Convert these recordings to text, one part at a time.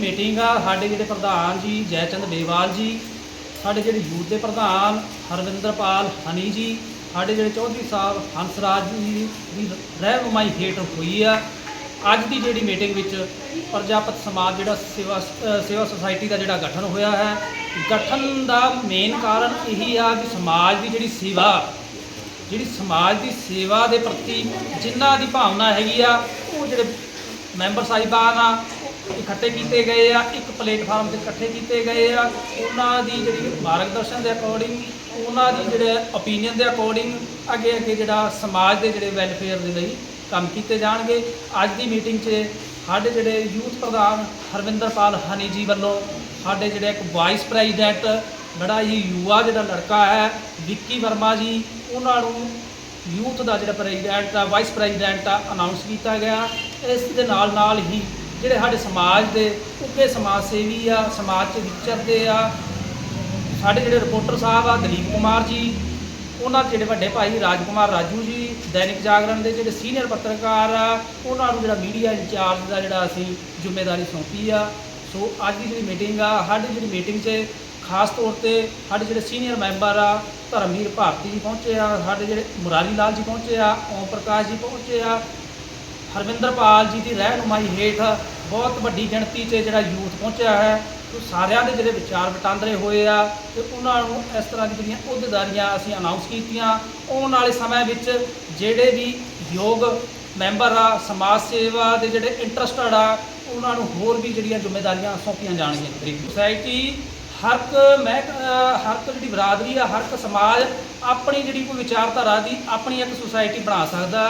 Meeting ਆ ਸਾਡੇ ਜਿਹੜੇ ਪ੍ਰਧਾਨ ਜੀ ਜੈਚੰਦ ਬੇਵਾਲ ਜੀ ਸਾਡੇ ਜਿਹੜੇ ਯੂਥ ਦੇ ਪ੍ਰਧਾਨ ਹਰਵਿੰਦਰਪਾਲ ਹਨੀ ਜੀ ਸਾਡੇ ਜਿਹੜੇ ਚੌਧਰੀ ਸਾਹਿਬ ਹੰਸਰਾਜ ਜੀ ਦੀ ਰਹਿਨੁਮਾਈ ਹੇਠ ਹੋਈ ਆ। ਅੱਜ ਦੀ ਜਿਹੜੀ ਮੀਟਿੰਗ ਵਿੱਚ ਪ੍ਰਜਾਪਤ ਸਮਾਜ ਜਿਹੜਾ ਸੇਵਾ ਅ, ਸੇਵਾ ਸੁਸਾਇਟੀ ਦਾ ਜਿਹੜਾ ਗਠਨ ਹੋਇਆ ਹੈ ਗਠਨ ਦਾ ਮੇਨ ਕਾਰਨ ਇਹੀ ਆ ਕਿ ਸਮਾਜ ਦੀ ਜਿਹੜੀ ਸੇਵਾ ਜਿਹੜੀ ਸਮਾਜ ਦੀ ਸੇਵਾ ਦੇ ਪ੍ਰਤੀ ਜਿਨ੍ਹਾਂ ਦੀ ਭਾਵਨਾ ਹੈਗੀ ਆ ਉਹ ਜਿਹੜੇ ਮੈਂਬਰ ਸਾਹਿਬਾਨ ਆ ਇਕੱਠੇ ਕੀਤੇ ਗਏ ਆ, ਇੱਕ ਪਲੇਟਫਾਰਮ ਤੇ ਇਕੱਠੇ ਕੀਤੇ ਗਏ ਆ। ਉਹਨਾਂ ਦੀ ਜਿਹੜੀ ਮਾਰਗਦਰਸ਼ਨ ਦੇ ਅਕੋਰਡਿੰਗ ਉਹਨਾਂ ਦੀ ਜਿਹੜੇ ਓਪੀਨੀਅਨ ਦੇ ਅਕੋਰਡਿੰਗ ਅੱਗੇ ਅੱਗੇ ਜਿਹੜਾ ਸਮਾਜ ਦੇ ਜਿਹੜੇ ਵੈਲਫੇਅਰ ਦੇ ਲਈ ਕੰਮ ਕੀਤੇ ਜਾਣਗੇ। ਅੱਜ ਦੀ ਮੀਟਿੰਗ 'ਚ ਸਾਡੇ ਜਿਹੜੇ ਯੂਥ ਪ੍ਰਧਾਨ ਹਰਵਿੰਦਰਪਾਲ ਹਨੀ ਜੀ ਵੱਲੋਂ ਸਾਡੇ ਜਿਹੜੇ ਇੱਕ ਵਾਈਸ ਪ੍ਰੈਜ਼ੀਡੈਂਟ ਬੜਾ ਹੀ ਯੁਵਾ ਜਿਹੜਾ ਲੜਕਾ ਹੈ, ਵਿੱਕੀ ਵਰਮਾ ਜੀ, ਉਹਨਾਂ ਨੂੰ ਯੂਥ ਦਾ ਜਿਹੜਾ ਪ੍ਰੈਜ਼ੀਡੈਂਟ ਆ ਵਾਈਸ ਪ੍ਰੈਜ਼ੀਡੈਂਟ ਆ ਅਨਾਉਂਸ ਕੀਤਾ ਗਿਆ। ਇਸ ਦੇ ਨਾਲ ਨਾਲ ਹੀ ਜਿਹੜੇ ਸਾਡੇ ਸਮਾਜ ਦੇ ਉੱਗੇ ਸਮਾਜ ਸੇਵੀ ਆ, ਸਮਾਜ 'ਚ ਵਿਚਰਦੇ ਆ, ਸਾਡੇ ਜਿਹੜੇ ਰਿਪੋਰਟਰ ਸਾਹਿਬ ਆ, ਦਲੀਪ ਕੁਮਾਰ ਜੀ, ਉਹਨਾਂ ਦੇ ਜਿਹੜੇ ਵੱਡੇ ਭਾਈ ਰਾਜਕੁਮਾਰ ਰਾਜੂ ਜੀ, ਦੈਨਿਕ ਜਾਗਰਣ ਦੇ ਜਿਹੜੇ ਸੀਨੀਅਰ ਪੱਤਰਕਾਰ ਆ, ਉਹਨਾਂ ਨੂੰ ਜਿਹੜਾ ਮੀਡੀਆ ਇੰਚਾਰਜ ਦਾ ਜਿਹੜਾ ਅਸੀਂ ਜ਼ਿੰਮੇਵਾਰੀ ਸੌਂਪੀ ਆ। ਸੋ ਅੱਜ ਦੀ ਜਿਹੜੀ ਮੀਟਿੰਗ ਆ, ਸਾਡੀ ਜਿਹੜੀ ਮੀਟਿੰਗ 'ਚ ਖਾਸ ਤੌਰ ਤੇ ਸਾਡੇ ਜਿਹੜੇ ਸੀਨੀਅਰ ਮੈਂਬਰ ਆ, ਧਰਮਵੀਰ ਭਾਰਤੀ ਜੀ ਪਹੁੰਚੇ ਆ, ਸਾਡੇ ਜਿਹੜੇ ਮੁਰਾਰੀ ਲਾਲ ਜੀ ਪਹੁੰਚੇ ਆ, ਓਮ ਪ੍ਰਕਾਸ਼ ਜੀ ਪਹੁੰਚੇ ਆ, ਹਰਵਿੰਦਰਪਾਲ ਜੀ ਦੀ ਰਹਿਨੁਮਾਈ ਹੇਠ ਬਹੁਤ ਵੱਡੀ ਗਿਣਤੀ 'ਚ ਜਿਹੜਾ ਯੂਥ ਪਹੁੰਚਿਆ ਹੈ ਉਹ ਸਾਰਿਆਂ ਦੇ ਜਿਹੜੇ ਵਿਚਾਰ ਵਟਾਂਦਰੇ ਹੋਏ ਆ ਤੇ ਉਹਨਾਂ ਨੂੰ ਇਸ ਤਰ੍ਹਾਂ ਦੀ ਜਿਹੜੀਆਂ ਅਹੁਦੇਦਾਰੀਆਂ ਅਸੀਂ ਅਨਾਉਂਸ ਕੀਤੀਆਂ। ਆਉਣ ਵਾਲੇ ਸਮੇਂ ਵਿੱਚ ਜਿਹੜੇ ਵੀ ਯੋਗ ਮੈਂਬਰ ਆ ਸਮਾਜ ਸੇਵਾ ਦੇ ਜਿਹੜੇ ਇੰਟਰਸਟਡ ਆ ਉਹਨਾਂ ਨੂੰ ਹੋਰ ਵੀ ਜਿਹੜੀਆਂ ਜ਼ਿੰਮੇਵਾਰੀਆਂ ਸੌਂਪੀਆਂ ਜਾਣਗੀਆਂ। ਸੁਸਾਇਟੀ ਹਰ ਇੱਕ ਮੈਂ ਹਰ ਇੱਕ ਜਿਹੜੀ ਬਰਾਦਰੀ ਆ ਹਰ ਇੱਕ ਸਮਾਜ ਆਪਣੀ ਜਿਹੜੀ ਕੋਈ ਵਿਚਾਰਧਾਰਾ ਦੀ ਆਪਣੀ ਇੱਕ ਸੁਸਾਇਟੀ ਬਣਾ ਸਕਦਾ।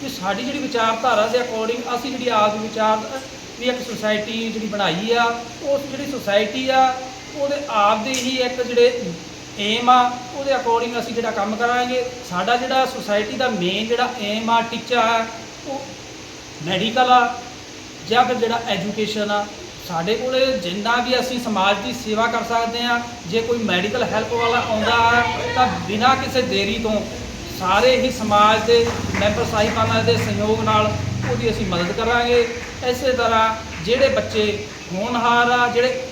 ਕਿ ਸਾਡੀ ਜਿਹੜੀ ਵਿਚਾਰਧਾਰਾ ਦੇ ਅਕੋਰਡਿੰਗ ਅਸੀਂ ਜਿਹੜੀ ਆਪ ਵਿਚਾਰ ਵੀ ਇੱਕ ਸੁਸਾਇਟੀ ਜਿਹੜੀ ਬਣਾਈ ਆ, ਉਸ ਜਿਹੜੀ ਸੁਸਾਇਟੀ ਆ, ਉਹਦੇ ਆਪ ਦੇ ਹੀ ਇੱਕ ਜਿਹੜੇ ਏਮ ਆ, ਉਹਦੇ ਅਕੋਰਡਿੰਗ ਅਸੀਂ ਜਿਹੜਾ ਕੰਮ ਕਰਾਂਗੇ। ਸਾਡਾ ਜਿਹੜਾ ਸੁਸਾਇਟੀ ਦਾ ਮੇਨ ਜਿਹੜਾ ਏਮ ਆ ਟੀਚਾ ਆ, ਉਹ ਮੈਡੀਕਲ ਆ, ਜਾਂ ਫਿਰ ਜਿਹੜਾ ਐਜੂਕੇਸ਼ਨ ਆ। ਸਾਡੇ ਕੋਲੇ ਜਿੰਨਾ ਵੀ ਅਸੀਂ ਸਮਾਜ ਦੀ ਸੇਵਾ ਕਰ ਸਕਦੇ ਆ, ਜੇ ਕੋਈ ਮੈਡੀਕਲ ਹੈਲਪ ਵਾਲਾ ਆਉਂਦਾ ਆ, ਤਾਂ ਬਿਨਾਂ ਕਿਸੇ ਦੇਰੀ ਤੋਂ ਸਾਰੇ ਹੀ ਸਮਾਜ ਦੇ ਮੈਂਬਰ ਸਾਹਿਬਾਨਾਂ ਦੇ ਸਹਿਯੋਗ ਨਾਲ ਉਹਦੀ ਅਸੀਂ ਮਦਦ ਕਰਾਂਗੇ। ਇਸੇ ਤਰ੍ਹਾਂ ਜਿਹੜੇ ਬੱਚੇ ਹੋਣਹਾਰ ਆ, ਜਿਹੜੇ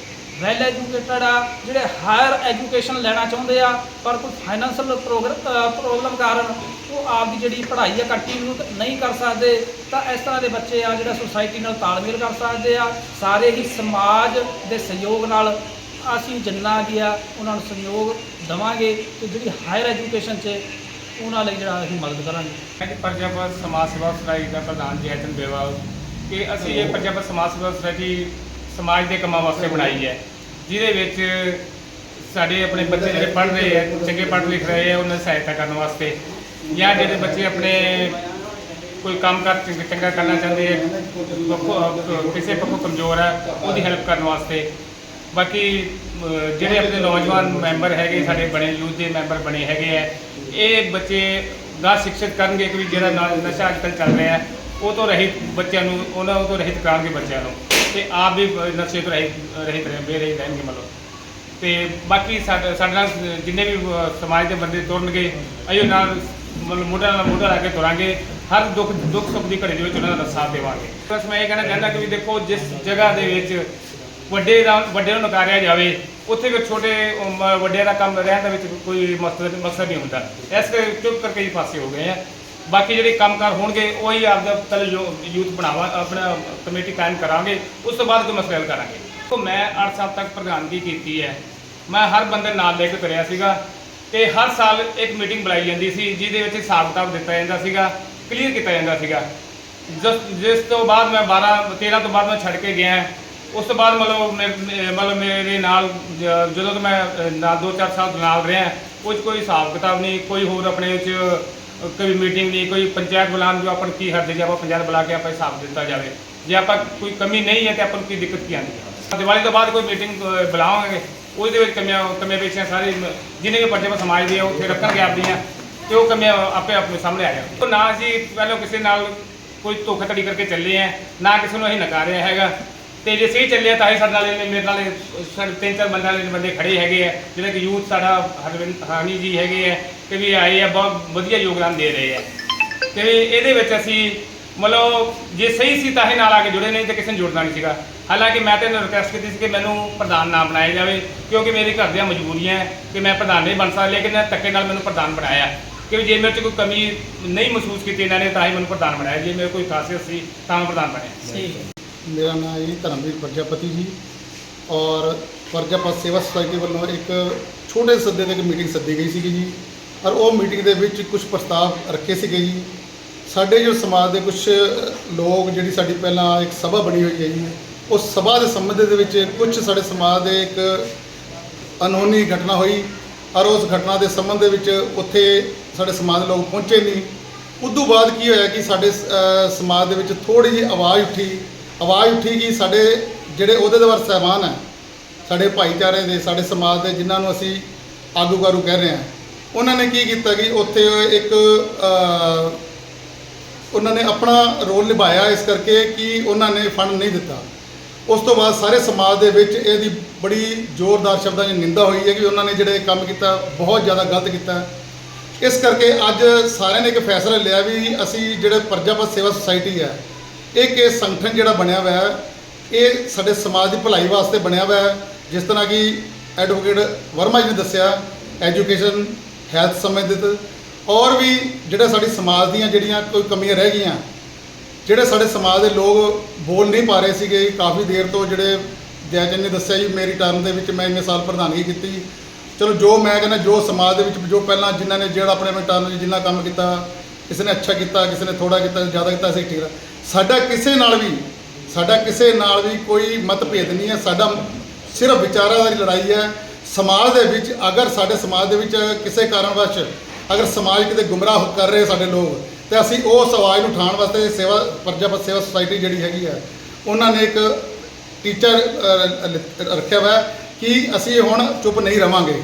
ਵੈਲ ਐਜੂਕੇਟਡ ਆ, ਜਿਹੜੇ ਹਾਇਰ ਐਜੂਕੇਸ਼ਨ ਲੈਣਾ ਚਾਹੁੰਦੇ ਆ, ਪਰ ਕੋਈ ਫਾਈਨੈਂਸ਼ੀਅਲ ਪ੍ਰੋਬਲਮ ਕਾਰਨ ਉਹ ਆਪ ਦੀ ਜਿਹੜੀ ਪੜ੍ਹਾਈ ਆ ਕੰਟੀਨਿਊ ਨਹੀਂ ਕਰ ਸਕਦੇ, ਤਾਂ ਇਸ ਤਰ੍ਹਾਂ ਦੇ ਬੱਚੇ ਆ ਜਿਹੜਾ ਸੁਸਾਇਟੀ ਨਾਲ ਤਾਲਮੇਲ ਕਰ ਸਕਦੇ ਆ। ਸਾਰੇ ਹੀ ਸਮਾਜ ਦੇ ਸਹਿਯੋਗ ਨਾਲ ਅਸੀਂ ਜਿੰਨਾ ਵੀ ਆ, ਉਹਨਾਂ ਨੂੰ ਸਹਿਯੋਗ ਦਵਾਂਗੇ ਤੇ ਜਿਹੜੀ ਹਾਇਰ ਐਜੂਕੇਸ਼ਨ 'ਚ ਉਹਨਾਂ ਲਈ ਜਿਹੜਾ ਅਸੀਂ ਮਦਦ ਕਰਾਂਗੇ। ਮੈਂ ਜੀ ਪ੍ਰਜਾਪਤ ਸਮਾਜ ਸੇਵਾ ਸੁਸਾਇਟੀ ਦਾ ਪ੍ਰਧਾਨ ਜੈਤਨ ਬੇਵਾ, ਕਿ ਅਸੀਂ ਇਹ ਪ੍ਰਜਾਪਤ ਸਮਾਜ ਸੇਵਾ ਸੁਸਾਇਟੀ ਸਮਾਜ ਦੇ ਕੰਮਾਂ ਵਾਸਤੇ ਬਣਾਈ ਹੈ, ਜਿਹਦੇ ਵਿੱਚ ਸਾਡੇ ਆਪਣੇ ਬੱਚੇ ਜਿਹੜੇ ਪੜ੍ਹ ਰਹੇ ਹੈ, ਚੰਗੇ ਪੜ੍ਹ ਲਿਖ ਰਹੇ ਹੈ, ਉਹਨਾਂ ਦੀ ਸਹਾਇਤਾ ਕਰਨ ਵਾਸਤੇ, ਜਾਂ ਜਿਹੜੇ ਬੱਚੇ ਆਪਣੇ ਕੋਈ ਕੰਮ ਕਰ ਚੰਗਾ ਕਰਨਾ ਚਾਹੁੰਦੇ ਹੈ ਪੱਖੋਂ- ਕਿਸੇ ਪੱਖੋਂ ਕਮਜ਼ੋਰ ਹੈ, ਉਹਦੀ ਹੈਲਪ ਕਰਨ ਵਾਸਤੇ। ਬਾਕੀ ਜਿਹੜੇ ਆਪਣੇ ਨੌਜਵਾਨ ਮੈਂਬਰ ਹੈਗੇ, ਸਾਡੇ ਬਣੇ ਯੂਥ ਦੇ ਮੈਂਬਰ ਬਣੇ ਹੈਗੇ ਹੈ ਇਹ ਬੱਚੇ ਦਾ ਸਿੱਖਿਤ ਕਰਨਗੇ ਕਿ ਵੀ ਜਿਹੜਾ ਨਾ- ਨਸ਼ਾ ਅੱਜ ਕੱਲ੍ਹ ਚੱਲ ਰਿਹਾ ਹੈ ਉਹ ਤੋਂ ਰਹਿਤ ਬੱਚਿਆਂ ਨੂੰ ਉਹਨਾਂ ਤੋਂ ਰਹਿਤ ਕਰਾਂਗੇ ਬੱਚਿਆਂ ਨੂੰ। ਤੇ ਆਪ ਵੀ ਨਸ਼ੇ ਤੋਂ ਰਹਿਤ ਰਹਿਤ ਰਹਿ ਬੇਰਹਿਤ ਰਹਿਣਗੇ ਮਤਲਬ। ਤੇ ਬਾਕੀ ਸਾਡੇ ਸਾਡੇ ਨਾਲ ਜਿੰਨੇ ਵੀ ਅਹ, ਸਮਾਜ ਦੇ ਬੰਦੇ ਤੁਰਨਗੇ ਅਈਓ ਨਾਲ ਮਤਲਬ ਮੋਢਾ ਨਾਲ ਮੋਢਾ ਲਾ ਕੇ ਤੁਰਾਂਗੇ। ਹਰ ਦੁੱਖ ਦੁੱਖ ਸੁੱਖ ਦੀ ਘੜੀ ਦੇ ਵਿੱਚ ਉਹਨਾਂ ਦਾ ਸਾਥ ਦੇਵਾਂਗੇ। ਬਸ ਮੈਂ ਇਹ ਕਹਿਣਾ ਚਾਹੁੰਦਾ ਕਿ ਵੀ ਦੇਖੋ ਜਿਸ ਜਗ੍ਹਾ ਦੇ ਵਿੱਚ ਵੱਡੇ ਦਾ ਵੱਡੇ ਨੂੰ ਨਕਾਰਿਆ ਜਾਵੇ ਉੱਥੇ ਵੀ ਛੋਟੇ ਉਮ- ਵੱਡਿਆਂ ਦਾ ਕੰਮ ਰਹਿਣ ਦੇ ਵਿੱਚ ਕੋਈ ਮਕਸਦ ਮਕਸਦ ਨਹੀਂ ਹੁੰਦਾ। ਇਸ ਕਰਕੇ ਚੁੱਪ ਕਰਕੇ ਹੀ ਪਾਸੇ ਹੋ ਗਏ ਆ। ਬਾਕੀ ਜਿਹੜੇ ਕੰਮਕਾਰ ਹੋਣਗੇ, ਉਹੀ ਆਪਦਾ ਤਲ ਯੂਥ ਬਣਾਵਾ, ਆਪਣਾ ਕਮੇਟੀ ਕਾਇਮ ਕਰਾਂਗੇ। ਉਸ ਤੋਂ ਬਾਅਦ ਕੋਈ ਮਸਲੇ ਹੱਲ ਕਰਾਂਗੇ। ਦੇਖੋ, ਮੈਂ 8 ਸਾਲ ਤੱਕ ਪ੍ਰਧਾਨਗੀ ਕੀਤੀ ਹੈ। ਮੈਂ ਹਰ ਬੰਦੇ ਨਾਲ ਲੈ ਕੇ ਤੁਰਿਆ ਸੀਗਾ ਤੇ ਹਰ ਸਾਲ ਇੱਕ ਮੀਟਿੰਗ ਬੁਲਾਈ ਜਾਂਦੀ ਸੀ, ਜਿਹਦੇ ਵਿੱਚ ਹਿਸਾਬ ਕਿਤਾਬ ਦਿੱਤਾ ਜਾਂਦਾ ਸੀਗਾ, ਕਲੀਅਰ ਕੀਤਾ ਜਾਂਦਾ ਸੀਗਾ। ਜਿਸ ਜਿਸ ਤੋਂ ਬਾਅਦ ਮੈਂ 12 13 ਤੋਂ ਬਾਅਦ ਮੈਂ ਛੱਡ ਕੇ ਗਿਆ। ਉਸ ਤੋਂ ਬਾਅਦ ਮਤਲਬ ਮੇ- ਮਤਲਬ ਮੇਰੇ ਨਾਲ ਜ- ਜਦੋਂ ਤੋਂ ਮੈਂ ਅ, ਨਾਲ 2-4 ਸਾਲ ਨਾਲ ਰਿਹਾ ਉਹ 'ਚ ਕੋਈ ਹਿਸਾਬ ਕਿਤਾਬ ਨਹੀਂ ਕੋਈ ਹੋਰ ਆਪਣੇ 'ਚ ਅ, ਕੋਈ ਮੀਟਿੰਗ ਨਹੀਂ ਕੋਈ ਪੰਚਾਇਤ ਬੁਲਾਉਣ ਜੋ ਆਪਾਂ ਨੂੰ ਕੀ ਹਰਜ ਜੇ ਆਪਾਂ ਪੰਚਾਇਤ ਬੁਲਾ ਕੇ ਆਪਾਂ ਹਿਸਾਬ ਦਿੱਤਾ ਜਾਵੇ। ਜੇ ਆਪਾਂ ਕੋਈ ਕਮੀ ਨਹੀਂ ਹੈ ਤੇ ਆਪਾਂ ਨੂੰ ਕੀ ਦਿੱਕਤ ਕੀ ਆਉਂਦੀ ਹੈ? ਦੀਵਾਲੀ ਤੋਂ ਬਾਅਦ ਕੋਈ ਮੀਟਿੰਗ ਬੁਲਾਵਾਂਗੇ ਉਹਦੇ ਵਿੱਚ ਕਮੀਆਂ ਕਮੀਆਂ ਪੇਸ਼ੀਆਂ ਸਾਰੇ ਮ- ਜਿੰਨੇ ਵੀ ਪਰਚੇ ਸਮਾਜ ਦੇ ਆ ਉੱਥੇ ਰੱਖਣਗੇ ਆਪਦੀਆਂ ਤੇ ਉਹ ਕਮੀਆਂ ਆਪੇ ਆਪਣੇ ਸਾਹਮਣੇ ਆ ਜਾਣਗੀਆਂ। ਨਾ ਅਸੀਂ ਪਹਿਲਾਂ ਕਿਸੇ ਨਾਲ ਕੋਈ ਧੋਖਾਧੜੀ ਕਰਕੇ ਚੱਲੇ ਆ ਨਾ ਕਿਸੇ ਨੂੰ ਅਸੀਂ ਨਕਾਰਿਆ ਹੈਗਾ। ਤੇ ਜੇ ਸਹੀ ਚੱਲਿਆ ਤਾਂ ਹੀ ਸਾਡੇ ਨਾਲ ਇਹਨੇ ਮੇਰੇ ਨਾਲ ਇਹ ਸਾਡੇ ਤਿੰਨ ਚਾਰ ਬੰਦੇ ਵਾਲੇ ਬੰਦੇ ਖੜੇ ਹੈਗੇ ਆ ਜਿਹੜੇ ਕਿ ਯੂਥ ਸਾਡਾ ਹਰਵਿੰਦ ਹਾਨੀ ਜੀ ਹੈਗੇ ਆ, ਕਿ ਵੀ ਆਏ ਆ, ਬਹੁਤ ਵਧੀਆ ਯੋਗਦਾਨ ਦੇ ਰਹੇ ਆ। ਤੇ ਇਹਦੇ ਵਿੱਚ ਅਸੀਂ ਮਤਲਬ ਜੇ ਸਹੀ ਸੀ ਤਾਂ ਹੀ ਨਾਲ ਆ ਕੇ ਜੁੜੇ, ਨਹੀਂ ਤੇ ਕਿਸੇ ਨੂੰ ਜੁੜਨਾ ਨਹੀਂ ਸੀਗਾ। ਹਾਲਾਂਕਿ ਮੈਂ ਤਾਂ ਇਹਨੂੰ ਰਿਕੁਐਸਟ ਕੀਤੀ ਸੀ ਕਿ ਮੈਨੂੰ ਪ੍ਰਧਾਨ ਨਾ ਬਣਾਇਆ ਜਾਵੇ, ਕਿਉਂਕਿ ਮੇਰੇ ਘਰ ਦੀਆਂ ਮਜਬੂਰੀਆਂ ਹੈ ਕਿ ਮੈਂ ਪ੍ਰਧਾਨ ਨਹੀਂ ਬਣ ਸਕਦਾ, ਲੇਕਿਨ ਧੱਕੇ ਨਾਲ ਮੈਨੂੰ ਪ੍ਰਧਾਨ ਬਣਾਇਆ। ਕਿ ਜੇ ਮੇਰੇ 'ਚ ਕੋਈ ਕਮੀ ਨਹੀਂ ਮਹਿਸੂਸ ਕੀਤੀ ਇਹਨਾਂ ਨੇ, ਤਾਂ ਹੀ ਮੈਨੂੰ ਪ੍ਰਧਾਨ ਬਣਾਇਆ। ਜੇ ਮੇਰੇ ਕੋਈ ਖਾਸੀਅਤ ਸੀ ਤਾਂ ਮੈਂ ਪ੍ਰਧਾਨ ਬਣਿਆ। ਠੀਕ ਹੈ। ਮੇਰਾ ਨਾਮ ਹੈ ਜੀ ਧਰਮਵੀਰ ਪ੍ਰਜਾਪਤੀ ਜੀ ਔਰ ਪ੍ਰਜਾਪਤ ਸੇਵਾ ਸੁਸਾਇਟੀ ਵੱਲੋਂ ਇੱਕ ਛੋਟੇ ਸੱਦੇ ਤੇ ਇੱਕ ਮੀਟਿੰਗ ਸੱਦੀ ਗਈ ਸੀਗੀ ਜੀ ਔਰ ਉਹ ਮੀਟਿੰਗ ਦੇ ਵਿੱਚ ਕੁਝ ਪ੍ਰਸਤਾਵ ਰੱਖੇ ਸੀਗੇ ਜੀ। ਸਾਡੇ ਜੋ ਸਮਾਜ ਦੇ ਕੁਝ ਲੋਕ ਜਿਹੜੀ ਸਾਡੀ ਪਹਿਲਾਂ ਇੱਕ ਸਭਾ ਬਣੀ ਹੋਈ ਹੈ ਜੀ, ਉਸ ਸਭਾ ਦੇ ਸੰਬੰਧ ਦੇ ਵਿੱਚ ਕੁਝ ਸਾਡੇ ਸਮਾਜ ਦੇ ਇੱਕ ਅਨਹੋਨੀ ਘਟਨਾ ਹੋਈ ਔਰ ਉਸ ਘਟਨਾ ਦੇ ਸੰਬੰਧ ਦੇ ਵਿੱਚ ਉੱਥੇ ਸਾਡੇ ਸਮਾਜ ਦੇ ਲੋਕ ਪਹੁੰਚੇ ਨਹੀਂ। ਉਦੋਂ ਬਾਅਦ ਕੀ ਹੋਇਆ ਕਿ ਸਾਡੇ ਸਮਾਜ ਦੇ ਵਿੱਚ ਥੋੜੀ ਜਿਹੀ ਆਵਾਜ਼ ਉੱਠੀ ਆਵਾਜ਼ ਉੱਠੀ ਕਿ ਸਾਡੇ ਜਿਹੜੇ ਅਹੁਦੇਦਾਰ ਸਹਿਬਾਨ ਹੈ ਸਾਡੇ ਭਾਈਚਾਰੇ ਦੇ, ਸਾਡੇ ਸਮਾਜ ਦੇ, ਜਿਨ੍ਹਾਂ ਨੂੰ ਅਸੀਂ ਆਗੂਕਾਰੂ ਕਹਿ ਰਹੇ ਹਾਂ, ਉਹਨਾਂ ਨੇ ਕੀ ਕੀਤਾ ਕਿ ਉੱਥੇ ਇੱਕ ਉਹਨਾਂ ਨੇ ਆਪਣਾ ਰੋਲ ਨਿਭਾਇਆ ਇਸ ਕਰਕੇ ਕਿ ਉਹਨਾਂ ਨੇ ਫੰਡ ਨਹੀਂ ਦਿੱਤਾ। ਉਸ ਤੋਂ ਬਾਅਦ ਸਾਰੇ ਸਮਾਜ ਦੇ ਵਿੱਚ ਇਹਦੀ ਬੜੀ ਜ਼ੋਰਦਾਰ ਸ਼ਬਦਾਂ 'ਚ ਨਿੰਦਾ ਹੋਈ ਹੈ ਕਿ ਉਹਨਾਂ ਨੇ ਜਿਹੜੇ ਕੰਮ ਕੀਤਾ, ਬਹੁਤ ਜ਼ਿਆਦਾ ਗਲਤ ਕੀਤਾ। ਇਸ ਕਰਕੇ ਅੱਜ ਸਾਰਿਆਂ ਨੇ ਇੱਕ ਫੈਸਲਾ ਲਿਆ ਵੀ ਅਸੀਂ ਜਿਹੜੇ ਪ੍ਰਜਾਪਤ ਸੇਵਾ ਸੁਸਾਇਟੀ ਹੈ ਇਹ ਇਹ ਸੰਗਠਨ ਜਿਹੜਾ ਬਣਿਆ ਹੋਇਆ ਹੈ, ਇਹ ਸਾਡੇ ਸਮਾਜ ਦੀ ਭਲਾਈ ਵਾਸਤੇ ਬਣਿਆ ਹੋਇਆ ਹੈ, ਜਿਸ ਤਰ੍ਹਾਂ ਕਿ ਐਡਵੋਕੇਟ ਵਰਮਾ ਜੀ ਨੇ ਦੱਸਿਆ ਐਜੂਕੇਸ਼ਨ ਹੈਲਥ ਸੰਬੰਧਿਤ, ਔਰ ਵੀ ਜਿਹੜੇ ਸਾਡੀ ਸਮਾਜ ਦੀਆਂ ਜਿਹੜੀਆਂ ਕੋਈ ਕਮੀਆਂ ਰਹਿ ਗਈਆਂ, ਜਿਹੜੇ ਸਾਡੇ ਸਮਾਜ ਦੇ ਲੋਕ ਬੋਲ ਨਹੀਂ ਪਾ ਰਹੇ ਸੀਗੇ, ਕਾਫੀ ਦੇਰ ਤੋਂ ਜਿਹੜੇ ਜੈਜਨ ਨੇ ਦੱਸਿਆ ਜੀ, ਮੇਰੀ ਟਰਮ ਦੇ ਵਿੱਚ ਮੈਂ ਇੰਨੇ ਸਾਲ ਪ੍ਰਧਾਨਗੀ ਕੀਤੀ। ਚਲੋ ਜੋ ਮੈਂ ਕਹਿੰਦਾ, ਜੋ ਸਮਾਜ ਦੇ ਵਿੱਚ, ਜੋ ਪਹਿਲਾਂ ਜਿਨ੍ਹਾਂ ਨੇ ਜਿਹੜਾ ਆਪਣੇ ਆਪਣੇ ਟਰਮ 'ਚ ਜਿੰਨਾ ਕੰਮ ਕੀਤਾ, ਕਿਸੇ ਨੇ ਅੱਛਾ ਕੀਤਾ, ਕਿਸੇ ਨੇ ਥੋੜਾ ਕੀਤਾ, ਜ਼ਿਆਦਾ ਕੀਤਾ, ਅਸੀਂ ਠੀਕ ਆ ਸਾਡਾ ਕਿਸੇ ਨਾਲ ਵੀ, ਸਾਡਾ ਕਿਸੇ ਨਾਲ ਵੀ ਕੋਈ ਮਤਭੇਦ ਨਹੀਂ ਹੈ। ਸਾਡਾ ਸਿਰਫ ਵਿਚਾਰਾਂ ਦੀ ਲੜਾਈ ਹੈ। ਸਮਾਜ ਦੇ ਵਿੱਚ, ਅਗਰ ਸਾਡੇ ਸਮਾਜ ਦੇ ਵਿੱਚ ਕਿਸੇ ਕਾਰਨਵਸ਼, ਅਗਰ ਸਮਾਜ ਕਿਤੇ ਗੁੰਮਰਾਹ ਕਰ ਰਹੇ ਸਾਡੇ ਲੋਕ, ਤੇ ਅਸੀਂ ਉਸ ਆਵਾਜ਼ ਨੂੰ ਉਠਾਉਣ ਵਾਸਤੇ ਸੇਵਾ ਪ੍ਰਜਾਪਤ ਸੇਵਾ ਸੁਸਾਇਟੀ ਜਿਹੜੀ ਹੈਗੀ ਹੈ, ਉਹਨਾਂ ਨੇ ਇੱਕ ਟੀਚਰ ਰੱਖਿਆ ਹੋਇਆ ਕਿ ਅਸੀਂ ਹੁਣ ਚੁੱਪ ਨਹੀਂ ਰਵਾਂਗੇ।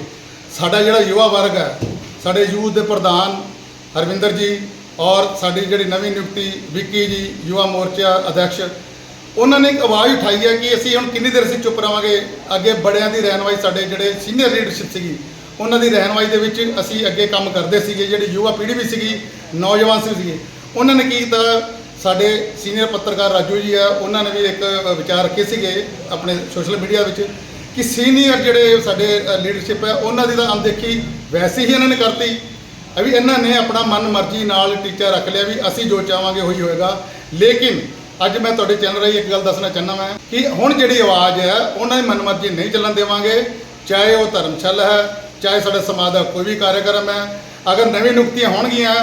ਸਾਡਾ ਜਿਹੜਾ ਯੁਵਾ ਵਰਗ ਹੈ, ਸਾਡੇ ਯੂਥ ਦੇ ਪ੍ਰਧਾਨ ਹਰਵਿੰਦਰ ਜੀ ਔਰ ਸਾਡੀ ਜਿਹੜੀ ਨਵੀਂ ਨਿਯੁਕਤੀ, ਵਿੱਕੀ ਜੀ, ਯੁਵਾ ਮੋਰਚਾ ਅਧਿਕਸ਼, ਉਹਨਾਂ ਨੇ ਇੱਕ ਆਵਾਜ਼ ਉਠਾਈ ਹੈ ਕਿ ਅਸੀਂ ਹੁਣ ਕਿੰਨੀ ਦੇਰ ਅਸੀਂ ਚੁੱਪ ਰਵਾਂਗੇ? ਅੱਗੇ ਬੜਿਆਂ ਦੀ ਰਹਿਨਵਾਈ ਸਾਡੇ ਜਿਹੜੇ ਸੀਨੀਅਰ ਲੀਡਰਸ਼ਿਪ ਸੀਗੀ, ਉਹਨਾਂ ਦੀ ਰਹਿਨਵਾਈ ਦੇ ਵਿੱਚ ਅਸੀਂ ਅੱਗੇ ਕੰਮ ਕਰਦੇ ਸੀਗੇ, ਜਿਹੜੀ ਯੁਵਾ ਪੀੜ੍ਹੀ ਵੀ ਸੀਗੀ, ਨੌਜਵਾਨ ਸੀ ਸੀਗੇ। ਉਹਨਾਂ ਨੇ ਕੀ ਕੀਤਾ? ਸਾਡੇ ਸੀਨੀਅਰ ਪੱਤਰਕਾਰ ਰਾਜੂ ਜੀ ਆ, ਉਹਨਾਂ ਨੇ ਵੀ ਇੱਕ ਵਿਚਾਰ ਰੱਖੇ ਸੀਗੇ ਆਪਣੇ ਸੋਸ਼ਲ ਮੀਡੀਆ ਵਿੱਚ ਕਿ ਸੀਨੀਅਰ ਜਿਹੜੇ ਸਾਡੇ ਲੀਡਰਸ਼ਿਪ ਹੈ ਉਹਨਾਂ ਦੀ ਤਾਂ ਅਣਦੇਖੀ ਵੈਸੇ ਹੀ ਇਹਨਾਂ ਨੇ ਕਰਤੀ। ਅ ਵੀ ਇਹਨਾਂ ਨੇ ਆਪਣਾ ਮਨ ਮਰਜ਼ੀ ਨਾਲ ਟੀਚਾ ਰੱਖ ਲਿਆ ਵੀ ਅਸੀਂ ਜੋ ਚਾਹਾਂਗੇ ਉਹੀ ਹੋਏਗਾ। ਲੇਕਿਨ ਅੱਜ ਮੈਂ ਤੁਹਾਡੇ ਚੈਨਲ ਰਾਹੀਂ ਇੱਕ ਗੱਲ ਦੱਸਣਾ ਚਾਹੁੰਦਾ ਮੈਂ ਕਿ ਹੁਣ ਜਿਹੜੀ ਆਵਾਜ਼ ਹੈ, ਉਹਨਾਂ ਦੀ ਮਨਮਰਜ਼ੀ ਨਹੀਂ ਚੱਲਣ ਦੇਵਾਂਗੇ। ਚਾਹੇ ਉਹ ਧਰਮਸ਼ਾਲਾ ਹੈ, ਚਾਹੇ ਸਾਡੇ ਸਮਾਜ ਦਾ ਕੋਈ ਵੀ ਕਾਰਜਕ੍ਰਮ ਹੈ। ਅਗਰ ਨਵੀਂ ਨਿਯੁਕਤੀਆਂ ਹੋਣਗੀਆਂ,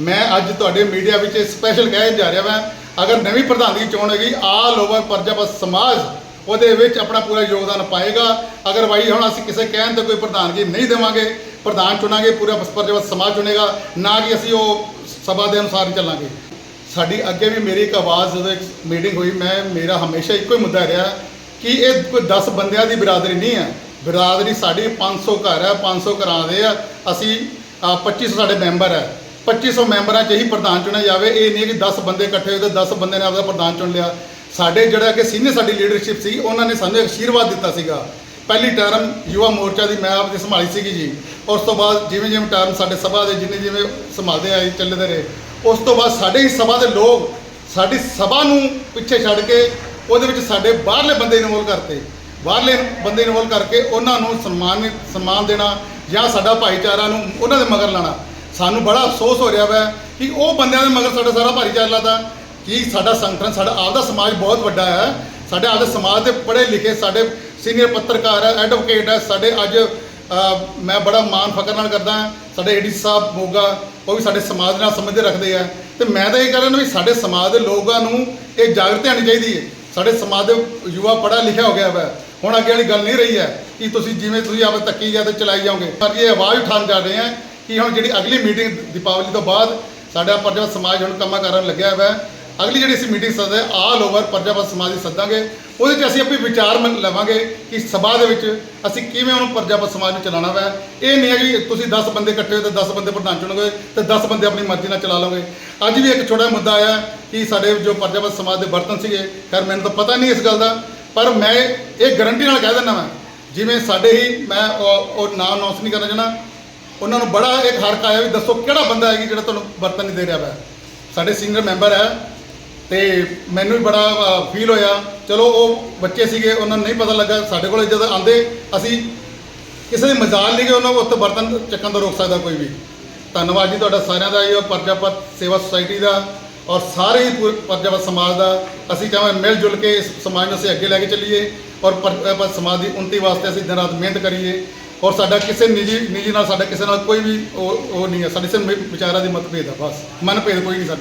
ਮੈਂ ਅੱਜ ਤੁਹਾਡੇ ਮੀਡੀਆ ਵਿੱਚ ਸਪੈਸ਼ਲ ਕਹਿ ਜਾ ਰਿਹਾ ਮੈਂ ਅਗਰ ਨਵੀਂ ਪ੍ਰਧਾਨਗੀ ਚੋਣ ਹੈਗੀ ਆਲ ਓਵਰ ਪ੍ਰਜਾਪਤ ਸਮਾਜ ਉਹਦੇ ਵਿੱਚ ਆਪਣਾ ਪੂਰਾ ਯੋਗਦਾਨ ਪਾਏਗਾ। ਅਗਰ ਭਾਈ ਹੁਣ ਅਸੀਂ ਕਿਸੇ ਕਹਿਣ ਤੇ ਕੋਈ ਪ੍ਰਧਾਨਗੀ ਨਹੀਂ ਦੇਵਾਂਗੇ ਪ੍ਰਧਾਨ ਚੁਣਾਂਗੇ ਪੂਰਾ ਪ੍ਰਜਾਪਤ ਸਮਾਜ ਚੁਣੇਗਾ ਨਾ ਕਿ ਅਸੀਂ ਉਹ ਸਭਾ ਦੇ ਅਨੁਸਾਰ ਚੱਲਾਂਗੇ। ਸਾਡੀ ਅੱਗੇ ਵੀ ਮੇਰੀ ਇੱਕ ਆਵਾਜ਼ ਜਦੋਂ ਇੱਕ ਮੀਟਿੰਗ ਹੋਈ। ਮੈਂ ਮੇਰਾ ਹਮੇਸ਼ਾ ਇੱਕੋ ਹੀ ਮੁੱਦਾ ਰਿਹਾ ਕਿ ਇਹ ਕੋਈ 10 ਬੰਦਿਆਂ ਦੀ ਬਰਾਦਰੀ ਨਹੀਂ ਹੈ। ਬਰਾਦਰੀ ਸਾਡੀ 500 ਘਰ ਹੈ 500 ਘਰਾਂ ਦੇ ਆ। ਅਸੀਂ ਅ, 2500 ਸਾਡੇ ਮੈਂਬਰ ਹੈ। 2500 ਮੈਂਬਰਾਂ 'ਚ ਹੀ ਪ੍ਰਧਾਨ ਚੁਣਿਆ ਜਾਵੇ। ਇਹ ਨਹੀਂ ਕਿ 10 ਬੰਦੇ ਇਕੱਠੇ ਹੋਏ ਤੇ 10 ਬੰਦੇ ਨੇ ਆਪਦਾ ਪ੍ਰਧਾਨ ਚੁਣ ਲਿਆ। ਸਾਡੇ ਜਿਹੜਾ ਕਿ ਸੀਨੀਅਰ ਸਾਡੀ ਲੀਡਰਸ਼ਿਪ ਸੀ ਉਹਨਾਂ ਨੇ ਸਾਨੂੰ ਇੱਕ ਆਸ਼ੀਰਵਾਦ ਦਿੱਤਾ ਸੀਗਾ। ਪਹਿਲੀ ਟਰਮ ਯੁਵਾ ਮੋਰਚਾ ਦੀ ਮੈਂ ਆਪ ਦੀ ਸੰਭਾਲੀ ਸੀਗੀ ਜੀ। ਉਸ ਤੋਂ ਬਾਅਦ ਜਿਵੇਂ ਜਿਵੇਂ ਟਰਮ ਸਾਡੇ ਸਭਾ ਦੇ ਜਿੰਨੇ ਜਿਵੇਂ ਸੰਭਾਲਦੇ ਆਏ, ਚੱਲਦੇ ਰਹੇ, ਉਸ ਤੋਂ ਬਾਅਦ ਸਾਡੇ ਹੀ ਸਭਾ ਦੇ ਲੋਕ ਸਾਡੀ ਸਭਾ ਨੂੰ ਪਿੱਛੇ ਛੱਡ ਕੇ ਉਹਦੇ ਵਿੱਚ ਸਾਡੇ ਬਾਹਰਲੇ ਬੰਦੇ ਇਨਵੋਲ ਕਰਤੇ। ਬਾਹਰਲੇ ਬੰਦੇ ਇਨਵੋਲ ਕਰਕੇ ਉਹਨਾਂ ਨੂੰ ਸਨਮਾਨਿਤ ਸਨਮਾਨ ਦੇਣਾ ਜਾਂ ਸਾਡਾ ਭਾਈਚਾਰਾ ਨੂੰ ਉਹਨਾਂ ਦੇ ਮਗਰ ਲਾਣਾ। ਸਾਨੂੰ ਬੜਾ ਅਫਸੋਸ ਹੋ ਰਿਹਾ ਵਾ ਕਿ ਉਹ ਬੰਦਿਆਂ ਦੇ ਮਗਰ ਸਾਡਾ ਸਾਰਾ ਭਾਈਚਾਰਾ ਦਾ ਕਿ ਸਾਡਾ ਸੰਗਠਨ, ਸਾਡਾ ਆਪਦਾ ਸਮਾਜ ਬਹੁਤ ਵੱਡਾ ਹੈ। ਸਾਡੇ ਆਪਦੇ ਸਮਾਜ ਦੇ ਪੜ੍ਹੇ ਲਿਖੇ, ਸਾਡੇ ਸੀਨੀਅਰ ਪੱਤਰਕਾਰ ਹੈ ਐਡਵੋਕੇਟ ਹੈ। ਸਾਡੇ ਅੱਜ ਮੈਂ ਬੜਾ ਮਾਣ ਫਖਰ ਨਾਲ ਕਰਦਾ ਹਾਂ। ਸਾਡੇ ਏਡੀ ਸਾਹਿਬ ਮੋਗਾ, ਉਹ ਵੀ ਸਾਡੇ ਸਮਾਜ ਨਾਲ ਸੰਬੰਧ ਰੱਖਦੇ ਆ। ਤੇ ਮੈਂ ਤਾਂ ਇਹ ਕਹਿ ਵੀ ਸਾਡੇ ਸਮਾਜ ਦੇ ਲੋਕਾਂ ਨੂੰ ਇਹ ਜਾਗਰਤੀ ਆਉਣੀ ਚਾਹੀਦੀ ਹੈ। ਸਾਡੇ ਸਮਾਜ ਦੇ ਯੁਵਾ ਪੜ੍ਹਾ ਲਿਖਿਆ ਹੋ ਗਿਆ ਵਾ। ਹੁਣ ਅੱਗੇ ਵਾਲੀ ਗੱਲ ਨਹੀਂ ਰਹੀ ਹੈ ਕਿ ਤੁਸੀਂ ਜਿਵੇਂ ਤੁਸੀਂ ਆਪ ਤੱਕੀ ਜਾਂ ਤੇ ਚਲਾਈ ਜਾਓਗੇ। ਪਰ ਇਹ ਆਵਾਜ਼ ਉਠਾਉਣ ਜਾ ਰਹੇ ਹਾਂ ਕਿ ਹੁਣ ਜਿਹੜੀ ਅਗਲੀ ਮੀਟਿੰਗ ਦੀਪਾਵਲੀ ਤੋਂ ਬਾਅਦ ਸਾਡਾ ਪ੍ਰਜਾ ਸਮਾਜ ਹੁਣ ਕੰਮਾਂ ਕਰਨ ਲੱਗਿਆ ਹੋਇਆ ਹੈ ਅਗਲੀ ਜਿਹੜੀ ਅਸੀਂ ਮੀਟਿੰਗ ਸੱਦਦੇ ਆਲ ਓਵਰ ਪ੍ਰਜਾਪਤ ਸਮਾਜ ਦੀ ਸੱਦਾਂਗੇ। ਉਹਦੇ 'ਚ ਅਸੀਂ ਆਪਣੀ ਵਿਚਾਰ ਮੰਨ ਲਵਾਂਗੇ ਕਿ ਸਭਾ ਦੇ ਵਿੱਚ ਅਸੀਂ ਕਿਵੇਂ ਉਹਨੂੰ ਪ੍ਰਜਾਪਤ ਸਮਾਜ ਨੂੰ ਚਲਾਉਣਾ ਵਾ। ਇਹ ਨਹੀਂ ਹੈ ਕਿ ਤੁਸੀਂ 10 ਬੰਦੇ ਇਕੱਠੇ ਹੋਏ ਤੇ 10 ਬੰਦੇ ਪ੍ਰਧਾਨ ਚੁਣੋਗੇ ਤੇ 10 ਬੰਦੇ ਆਪਣੀ ਮਰਜ਼ੀ ਨਾਲ ਚਲਾ ਲਓਗੇ। ਅੱਜ ਵੀ ਇੱਕ ਛੋਟਾ ਮੁੱਦਾ ਆਇਆ ਕਿ ਸਾਡੇ ਜੋ ਪ੍ਰਜਾਪਤ ਸਮਾਜ ਦੇ ਬਰਤਨ ਸੀਗੇ, ਖੈਰ ਮੈਨੂੰ ਤਾਂ ਪਤਾ ਨਹੀਂ ਇਸ ਗੱਲ ਦਾ, ਪਰ ਮੈਂ ਇਹ ਗਰੰਟੀ ਨਾਲ ਕਹਿ ਦਿੰਦਾ ਮੈਂ ਜਿਵੇਂ ਸਾਡੇ ਹੀ ਮੈਂ ਉਹ ਨਾਮ ਅਨਾਉਂਸ ਨਹੀਂ ਕਰਨਾ ਚਾਹਣਾ ਉਹਨਾਂ ਨੂੰ ਬੜਾ ਇੱਕ ਹਰਕ ਆਇਆ ਵੀ ਦੱਸੋ ਕਿਹੜਾ ਬੰਦਾ ਹੈ ਜਿਹੜਾ ਤੁਹਾਨੂੰ ਬਰਤਨ ਨਹੀਂ ਦੇ ਰਿਹਾ ਵਾ। ਸਾਡੇ ਸੀਨੀਅਰ ਮੈਂਬਰ ਹੈ ਤੇ ਮੈਨੂੰ ਵੀ ਬੜਾ ਫੀਲ ਹੋਇਆ। ਚਲੋ, ਉਹ ਬੱਚੇ ਸੀਗੇ, ਉਹਨਾਂ ਨੂੰ ਨਹੀਂ ਪਤਾ ਲੱਗਾ। ਸਾਡੇ ਕੋਲ ਜਦੋਂ ਆਂਦੇ ਅਸੀਂ ਕਿਸੇ ਦੀ ਮਜ਼ਾਲ ਨਹੀਂ ਕਿ ਉਹਨਾਂ ਨੂੰ ਉੱਥੇ ਬਰਤਨ ਚੱਕਣ ਤੋਂ ਰੋਕ ਸਕਦਾ ਕੋਈ ਵੀ। ਧੰਨਵਾਦ ਜੀ ਤੁਹਾਡਾ ਸਾਰਿਆਂ ਦਾ, ਇਹ ਪਰਜਾਪਤ ਸੇਵਾ ਸੁਸਾਇਟੀ ਦਾ ਔਰ ਸਾਰੇ ਹੀ ਪੂਰੇ ਪਰਜਾਪਤ ਸਮਾਜ ਦਾ। ਅਸੀਂ ਚਾਹਾਂਗੇ ਮਿਲ ਜੁਲ ਕੇ ਇਸ ਸਮਾਜ ਨੂੰ ਅਸੀਂ ਅੱਗੇ ਲੈ ਕੇ ਚੱਲੀਏ ਔਰ ਪਰਜਾਪਤ ਸਮਾਜ ਦੀ ਉન્નਤੀ ਵਾਸਤੇ ਅਸੀਂ ਦਿਨ ਰਾਤ ਮਿਹਨਤ ਕਰੀਏ। ਔਰ ਸਾਡਾ ਕਿਸੇ ਨਿੱਜੀ ਨਿੱਜੀ ਨਾਲ, ਸਾਡਾ ਕਿਸੇ ਨਾਲ ਕੋਈ ਵੀ ਉਹ ਉਹ ਨਹੀਂ ਹੈ। ਸਾਡੇ ਸਿਰ ਵਿਚਾਰਾਂ ਦੀ ਮਤਭੇਦ ਆ, ਬਸ। ਮਨਭੇਦ ਕੋਈ ਨਹੀਂ ਸਾਡਾ।